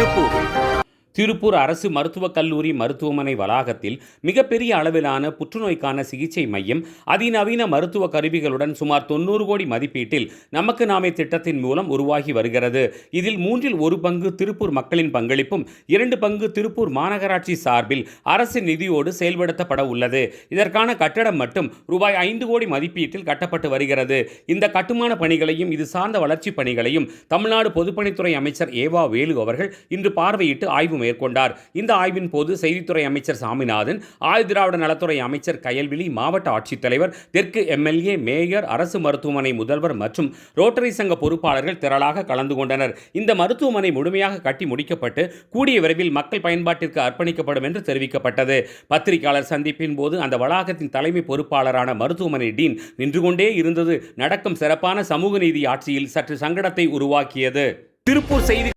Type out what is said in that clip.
திருப்பூர் திருப்பூர் அரசு மருத்துவக் கல்லூரி மருத்துவமனை வளாகத்தில் மிகப்பெரிய அளவிலான புற்றுநோய்க்கான சிகிச்சை மையம் அதிநவீன மருத்துவ கருவிகளுடன் சுமார் தொண்ணூறு கோடி மதிப்பீட்டில் நமக்கு நாமே திட்டத்தின் மூலம் உருவாகி வருகிறது. இதில் மூன்றில் ஒரு பங்கு திருப்பூர் மக்களின் பங்களிப்பும் இரண்டு பங்கு திருப்பூர் மாநகராட்சி சார்பில் அரசு நிதியோடு செயல்படுத்தப்பட உள்ளது. இதற்கான கட்டடம் மட்டும் ரூபாய் ஐந்து கோடி மதிப்பீட்டில் கட்டப்பட்டு வருகிறது. இந்த கட்டுமான பணிகளையும் இது சார்ந்த வளர்ச்சிப் பணிகளையும் தமிழ்நாடு பொதுப்பணித்துறை அமைச்சர் ஏவா வேலு அவர்கள் இன்று பார்வையிட்டு ஆய்வு மேற்கொண்டார். இந்த ஆய்வின் போது செய்தித்துறை அமைச்சர் சாமிநாதன் ஆயுதிராவிட நலத்துறை அமைச்சர் கயல்விழி மாவட்ட ஆட்சித்தலைவர் தெற்கு எம்எல்ஏ மேயர் அரசு மருத்துவமனை முதல்வர் மற்றும் ரோட்டரி சங்க பொறுப்பாளர்கள் திரளாக கலந்து கொண்டனர். இந்த மருத்துவமனை முழுமையாக கட்டி முடிக்கப்பட்டு கூடிய விரைவில் மக்கள் பயன்பாட்டிற்கு அர்ப்பணிக்கப்படும் என்று தெரிவிக்கப்பட்டது. பத்திரிகையாளர் சந்திப்பின் போது அந்த வளாகத்தின் தலைமை பொறுப்பாளரான மருத்துவமனை டீன் நின்று கொண்டே இருந்தது. நடக்கும் சிறப்பான சமூக நீதி ஆட்சியில் சற்று சங்கடத்தை உருவாக்கியது. திருப்பூர் செய்தி